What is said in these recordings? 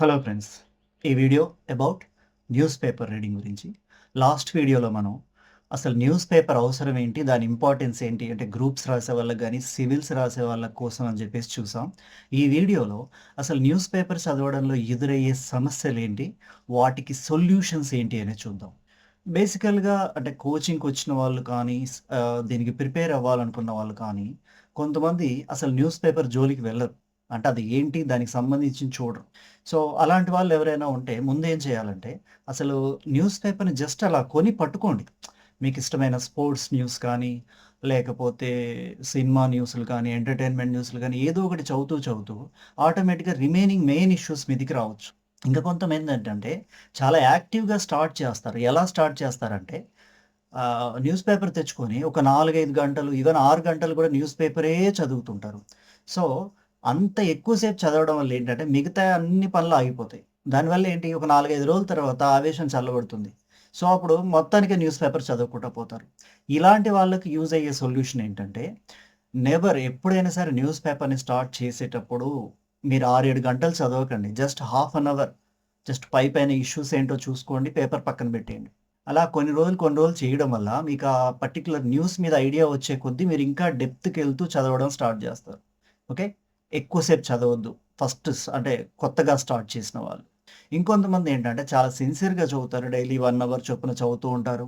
Hello friends ఈ video about newspaper reading గురించి last వీడియోలో మనం అసలు న్యూస్ పేపర్ అవసరం ఏంటి దాని ఇంపార్టెన్స్ ఏంటి అంటే గ్రూప్స్ రాసే వాళ్ళకి కానీ సివిల్స్ రాసే వాళ్ళ కోసం అని చెప్పేసి చూసాం. ఈ వీడియోలో అసలు న్యూస్ పేపర్ చదవడంలో ఎదురయ్యే సమస్యలు ఏంటి వాటికి సొల్యూషన్స్ ఏంటి అనేది చూద్దాం. బేసికల్గా అంటే కోచింగ్కి వచ్చిన వాళ్ళు కానీ దీనికి ప్రిపేర్ అవ్వాలనుకున్న వాళ్ళు కానీ కొంతమంది అసలు న్యూస్ పేపర్ జోలికి వెళ్ళరు. అంటే అది ఏంటి? దానికి సంబంధించి చూడరు. సో అలాంటి వాళ్ళు ఎవరైనా ఉంటే ముందు ఏం చేయాలంటే అసలు న్యూస్ పేపర్ని జస్ట్ అలా కొని పట్టుకోండి. మీకు ఇష్టమైన స్పోర్ట్స్ న్యూస్ కానీ లేకపోతే సినిమా న్యూస్లు కానీ ఎంటర్టైన్మెంట్ న్యూస్లు కానీ ఏదో ఒకటి చదువుతూ చదువుతూ ఆటోమేటిక్గా రిమైనింగ్ మెయిన్ ఇష్యూస్ మీదికి రావచ్చు. ఇంకా కొంతమంది ఏంటంటే చాలా యాక్టివ్గా స్టార్ట్ చేస్తారు. ఎలా స్టార్ట్ చేస్తారంటే న్యూస్ పేపర్ తెచ్చుకొని ఒక నాలుగైదు గంటలు ఈవెన్ ఆరు గంటలు కూడా న్యూస్ పేపరే చదువుతుంటారు. సో అంత ఎక్కువసేపు చదవడం వల్ల ఏంటంటే మిగతా అన్ని పనులు ఆగిపోతాయి. దానివల్ల ఏంటి? ఒక నాలుగైదు రోజుల తర్వాత ఆవేశం చల్లబడుతుంది. సో అప్పుడు మొత్తానికి న్యూస్ పేపర్ చదవకుండా పోతారు. ఇలాంటి వాళ్ళకి యూజ్ అయ్యే సొల్యూషన్ ఏంటంటే నెవర్ ఎప్పుడైనా సరే న్యూస్ పేపర్ని స్టార్ట్ చేసేటప్పుడు మీరు ఆరు ఏడు గంటలు చదవకండి. Just half an hour just పై పైన ఇష్యూస్ ఏంటో చూసుకోండి పేపర్ పక్కన పెట్టేయండి. అలా కొన్ని రోజులు కొన్ని రోజులు చేయడం వల్ల మీకు ఆ పర్టికులర్ న్యూస్ మీద ఐడియా వచ్చే కొద్దీ మీరు ఇంకా డెప్త్కి వెళ్తూ చదవడం స్టార్ట్ చేస్తారు. ఓకే? ఎక్కువసేపు చదవద్దు. ఫస్ట్ అంటే కొత్తగా స్టార్ట్ చేసిన వాళ్ళు. ఇంకొంతమంది ఏంటంటే చాలా సిన్సియర్గా చదువుతారు. డైలీ వన్ అవర్ చొప్పున చదువుతూ ఉంటారు.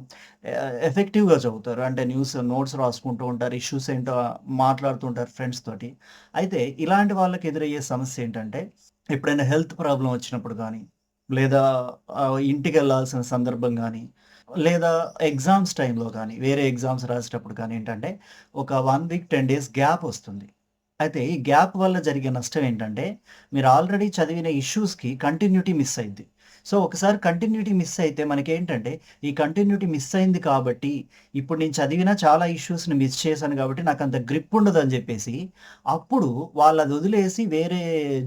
ఎఫెక్టివ్గా చదువుతారు. అంటే న్యూస్ నోట్స్ రాసుకుంటూ ఉంటారు. ఇష్యూస్ ఏంటో మాట్లాడుతూ ఉంటారు ఫ్రెండ్స్ తోటి. అయితే ఇలాంటి వాళ్ళకి ఎదురయ్యే సమస్య ఏంటంటే ఎప్పుడైనా హెల్త్ ప్రాబ్లం వచ్చినప్పుడు కానీ లేదా ఇంటికి వెళ్ళాల్సిన సందర్భం కానీ లేదా ఎగ్జామ్స్ టైంలో కానీ వేరే ఎగ్జామ్స్ రాసేటప్పుడు కానీ ఏంటంటే ఒక one week ten days gap వస్తుంది. అయితే ఈ గ్యాప్ వల్ల జరిగే నష్టం ఏంటంటే మీరు ఆల్రెడీ చదివిన ఇష్యూస్కి కంటిన్యూటీ మిస్ అయింది. సో ఒకసారి కంటిన్యూటీ మిస్ అయితే మనకేంటంటే ఈ కంటిన్యూటీ మిస్ అయింది కాబట్టి ఇప్పుడు నేను చదివిన చాలా ఇష్యూస్ని మిస్ చేశాను కాబట్టి నాకు అంత గ్రిప్ ఉండదు అని చెప్పేసి అప్పుడు వాళ్ళు అది వదిలేసి వేరే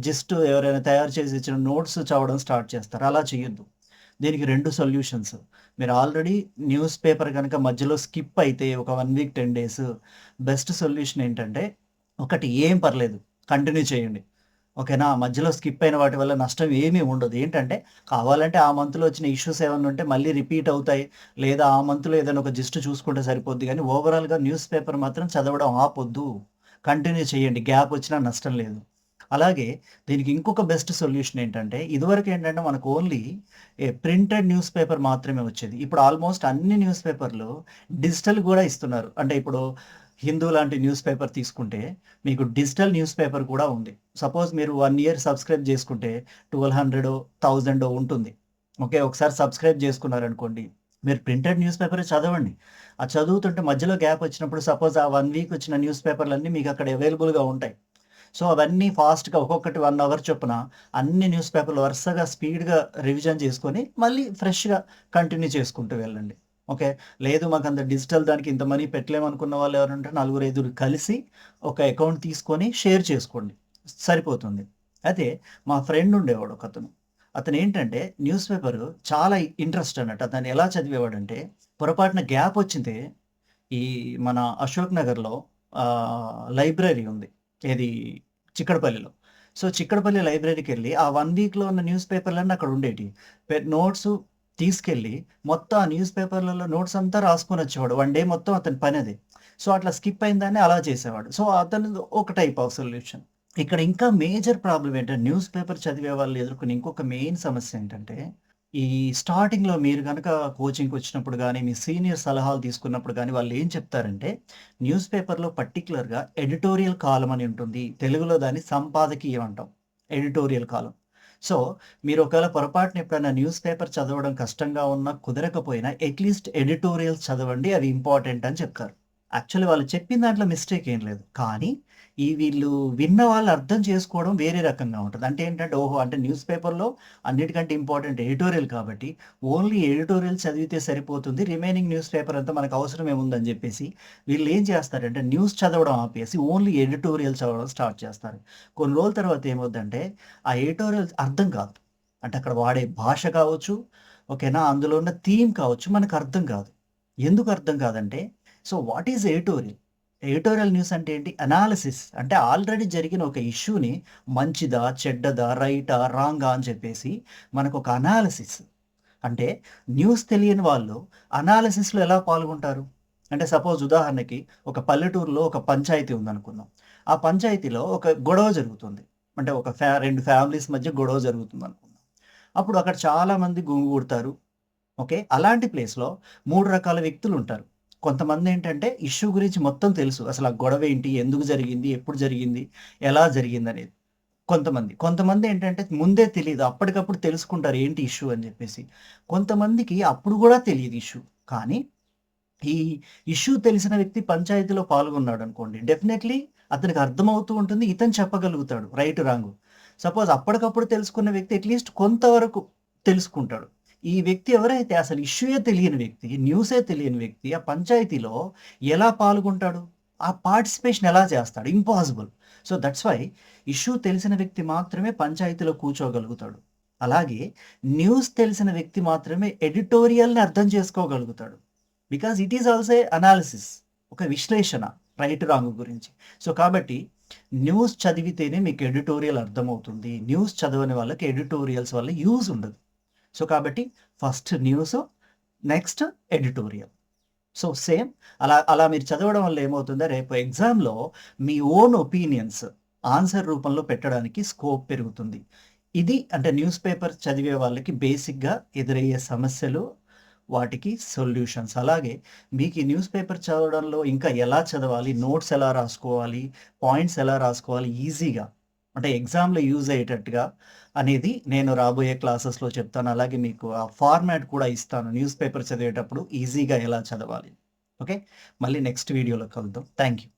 జస్ట్ ఎవరైనా తయారు చేసి ఇచ్చిన నోట్స్ చదవడం స్టార్ట్ చేస్తారు. అలా చేయొద్దు. దీనికి రెండు సొల్యూషన్స్ మీరు ఆల్రెడీ న్యూస్ పేపర్ కనుక మధ్యలో స్కిప్ అయితే ఒక one week ten days best solution ఏంటంటే ఒకటి ఏం పర్లేదు కంటిన్యూ చేయండి. ఓకేనా? మధ్యలో స్కిప్ అయిన వాటి వల్ల నష్టం ఏమీ ఉండదు. ఏంటంటే కావాలంటే ఆ మంత్లో వచ్చిన ఇష్యూస్ ఏమైనా ఉంటే మళ్ళీ రిపీట్ అవుతాయి. లేదా ఆ మంత్లో ఏదైనా ఒక జిస్ట్ చూసుకుంటే సరిపోద్ది. కానీ ఓవరాల్గా న్యూస్ పేపర్ మాత్రం చదవడం ఆపొద్దు. కంటిన్యూ చేయండి. గ్యాప్ వచ్చినా నష్టం లేదు. అలాగే దీనికి ఇంకొక బెస్ట్ సొల్యూషన్ ఏంటంటే ఇదివరకు ఏంటంటే మనకు ఓన్లీ ప్రింటెడ్ న్యూస్ పేపర్ మాత్రమే వచ్చేది. ఇప్పుడు ఆల్మోస్ట్ అన్ని న్యూస్ పేపర్లు డిజిటల్ కూడా ఇస్తున్నారు. అంటే ఇప్పుడు హిందూ లాంటి న్యూస్ పేపర్ తీసుకుంటే మీకు డిజిటల్ న్యూస్ పేపర్ కూడా ఉంది. సపోజ్ మీరు వన్ ఇయర్ సబ్స్క్రైబ్ చేసుకుంటే ట్వెల్వ్ హండ్రెడో థౌజండో ఉంటుంది. ఓకే ఒకసారి సబ్స్క్రైబ్ చేసుకున్నారనుకోండి మీరు ప్రింటెడ్ న్యూస్ పేపర్ చదవండి. ఆ చదువుతుంటే మధ్యలో గ్యాప్ వచ్చినప్పుడు సపోజ్ ఆ వన్ వీక్ వచ్చిన న్యూస్ పేపర్లు అన్నీ మీకు అక్కడ అవైలబుల్గా ఉంటాయి. సో అవన్నీ ఫాస్ట్గా ఒక్కొక్కటి వన్ అవర్ చొప్పున అన్ని న్యూస్ పేపర్లు వరుసగా స్పీడ్గా రివిజన్ చేసుకొని మళ్ళీ ఫ్రెష్గా కంటిన్యూ చేసుకుంటూ వెళ్ళండి. ఓకే? లేదు మాకు అంత డిజిటల్ దానికి ఇంత మనీ పెట్టలేమనుకున్న వాళ్ళు ఎవరంటే నలుగురు ఐదుగురు కలిసి ఒక అకౌంట్ తీసుకొని షేర్ చేసుకోండి. సరిపోతుంది. అయితే మా ఫ్రెండ్ ఉండేవాడు ఒక అతను అతను ఏంటంటే న్యూస్ పేపర్ చాలా ఇంట్రెస్ట్ అన్నట్టు. అతను ఎలా చదివేవాడంటే పొరపాటున గ్యాప్ వచ్చిందే. ఈ మన అశోక్ నగర్లో లైబ్రరీ ఉంది. ఏది? చిక్కడపల్లిలో. సో చిక్కడపల్లి లైబ్రరీకి వెళ్ళి ఆ వన్ వీక్లో ఉన్న న్యూస్ పేపర్లన్నీ అక్కడ ఉండేటి. నోట్స్ తీసుకెళ్ళి మొత్తం ఆ న్యూస్ పేపర్లలో నోట్స్ అంతా రాసుకొని వచ్చేవాడు. వన్ డే మొత్తం అతని పని అది సో అట్లా స్కిప్ అయిందని అలా చేసేవాడు. సో అతను ఒక టైప్ ఆఫ్ సొల్యూషన్. ఇక్కడ ఇంకా మేజర్ ప్రాబ్లం ఏంటంటే న్యూస్ పేపర్ చదివే వాళ్ళు ఎదుర్కొనే ఇంకొక మెయిన్ సమస్య ఏంటంటే ఈ స్టార్టింగ్లో మీరు కనుక కోచింగ్కి వచ్చినప్పుడు కానీ మీ సీనియర్ సలహాలు తీసుకున్నప్పుడు కానీ వాళ్ళు ఏం చెప్తారంటే న్యూస్ పేపర్లో పర్టికులర్గా ఎడిటోరియల్ కాలం అని ఉంటుంది. తెలుగులో దాన్ని సంపాదకీయం అంటాం. ఎడిటోరియల్ కాలం సో మీరు ఒకవేళ పొరపాటున ఎప్పుడైనా న్యూస్ పేపర్ చదవడం కష్టంగా ఉన్నా కుదరకపోయినా అట్లీస్ట్ ఎడిటోరియల్స్ చదవండి అవి ఇంపార్టెంట్ అని చెప్తారు. యాక్చువల్లీ వాళ్ళు చెప్పిన దాంట్లో మిస్టేక్ ఏం లేదు. కానీ ఈ వీళ్ళు విన్న వాళ్ళు అర్థం చేసుకోవడం వేరే రకంగా ఉంటుంది. అంటే ఏంటంటే ఓహో అంటే న్యూస్ పేపర్లో అన్నిటికంటే ఇంపార్టెంట్ ఎడిటోరియల్ కాబట్టి ఓన్లీ ఎడిటోరియల్ చదివితే సరిపోతుంది రిమైనింగ్ న్యూస్ పేపర్ అంతా మనకు అవసరం ఏముందని చెప్పేసి వీళ్ళు ఏం చేస్తారంటే న్యూస్ చదవడం ఆపేసి ఓన్లీ ఎడిటోరియల్ చదవడం స్టార్ట్ చేస్తారు. కొన్ని రోజుల తర్వాత ఏమవుతుందంటే ఆ ఎడిటోరియల్ అర్థం కాదు. అంటే అక్కడ వాడే భాష కావచ్చు ఓకేనా అందులో ఉన్న థీమ్ కావచ్చు మనకు అర్థం కాదు. ఎందుకు అర్థం కాదంటే so what is editorial editorial news అంటే ఏంటి? అనాలిసిస్ అంటే ఆల్రెడీ జరిగిన ఒక ఇష్యూని మంచిదా చెడ్డదా రైటా రాంగా అని చెప్పేసి మనకు ఒక అనాలిసిస్ అంటే న్యూస్ తెలియని వాళ్ళు అనాలిసిస్లో ఎలా పాల్గొంటారు? అంటే సపోజ్ ఉదాహరణకి ఒక పల్లెటూరులో ఒక పంచాయతీ ఉందనుకుందాం. ఆ పంచాయతీలో ఒక గొడవ జరుగుతుంది. అంటే ఒక ఫ్యా రెండు ఫ్యామిలీస్ మధ్య గొడవ జరుగుతుంది అనుకుందాం. అప్పుడు అక్కడ చాలామంది గుమిగూడతారు ఓకే అలాంటి ప్లేస్లో మూడు రకాల వ్యక్తులు ఉంటారు. కొంతమంది ఏంటంటే ఇష్యూ గురించి మొత్తం తెలుసు. అసలు ఆ గొడవ ఏంటి? ఎందుకు జరిగింది? ఎప్పుడు జరిగింది? ఎలా జరిగింది అనేది కొంతమంది. కొంతమంది ఏంటంటే ముందే తెలియదు అప్పటికప్పుడు తెలుసుకుంటారు ఏంటి ఇష్యూ అని చెప్పేసి. కొంతమందికి అప్పుడు కూడా తెలియదు ఇష్యూ. కానీ ఈ ఇష్యూ తెలిసిన వ్యక్తి పంచాయతీలో పాల్గొన్నాడు అనుకోండి. డెఫినెట్లీ అతనికి అర్థమవుతూ ఉంటుంది. ఇతను చెప్పగలుగుతాడు. Right wrong. సపోజ్ అప్పటికప్పుడు తెలుసుకున్న వ్యక్తి అట్లీస్ట్ కొంతవరకు తెలుసుకుంటాడు. ఈ వ్యక్తి ఎవరైతే అసలు ఇష్యూయే తెలియని వ్యక్తి న్యూసే తెలియని వ్యక్తి ఆ పంచాయతీలో ఎలా పాల్గొంటాడు? ఆ పార్టిసిపేషన్ ఎలా చేస్తాడు? Impossible. So that's why issue తెలిసిన వ్యక్తి మాత్రమే పంచాయతీలో కూర్చోగలుగుతాడు. అలాగే న్యూస్ తెలిసిన వ్యక్తి మాత్రమే ఎడిటోరియల్ని అర్థం చేసుకోగలుగుతాడు. Because it is also analysis ఒక విశ్లేషణ రైట్ రాంగ్ గురించి. సో కాబట్టి న్యూస్ చదివితేనే మీకు ఎడిటోరియల్ అర్థమవుతుంది. న్యూస్ చదవని వాళ్ళకి ఎడిటోరియల్స్ వల్ల యూజ్ ఉండదు. సో కాబట్టి first news next editorial so same అలా అలా మీరు చదవడం వల్ల ఏమవుతుందో? రేపు ఎగ్జామ్లో మీ ఓన్ ఒపీనియన్స్ ఆన్సర్ రూపంలో పెట్టడానికి స్కోప్ పెరుగుతుంది. ఇది అంటే న్యూస్ పేపర్ చదివే వాళ్ళకి బేసిక్గా ఎదురయ్యే సమస్యలు వాటికి సొల్యూషన్స్ అలాగే మీకు ఈ న్యూస్ పేపర్ చదవడంలో ఇంకా ఎలా చదవాలి? నోట్స్ ఎలా రాసుకోవాలి? పాయింట్స్ ఎలా రాసుకోవాలి? ఈజీగా అంటే ఎగ్జామ్లో యూజ్ అయ్యేటట్టుగా అనేది నేను రాబోయే క్లాసెస్లో చెప్తాను. అలాగే మీకు ఆ ఫార్మాట్ కూడా ఇస్తాను. న్యూస్ పేపర్ చదివేటప్పుడు ఈజీగా ఎలా చదవాలి. ఓకే? మళ్ళీ నెక్స్ట్ వీడియోలో కలుద్దాం. Thank you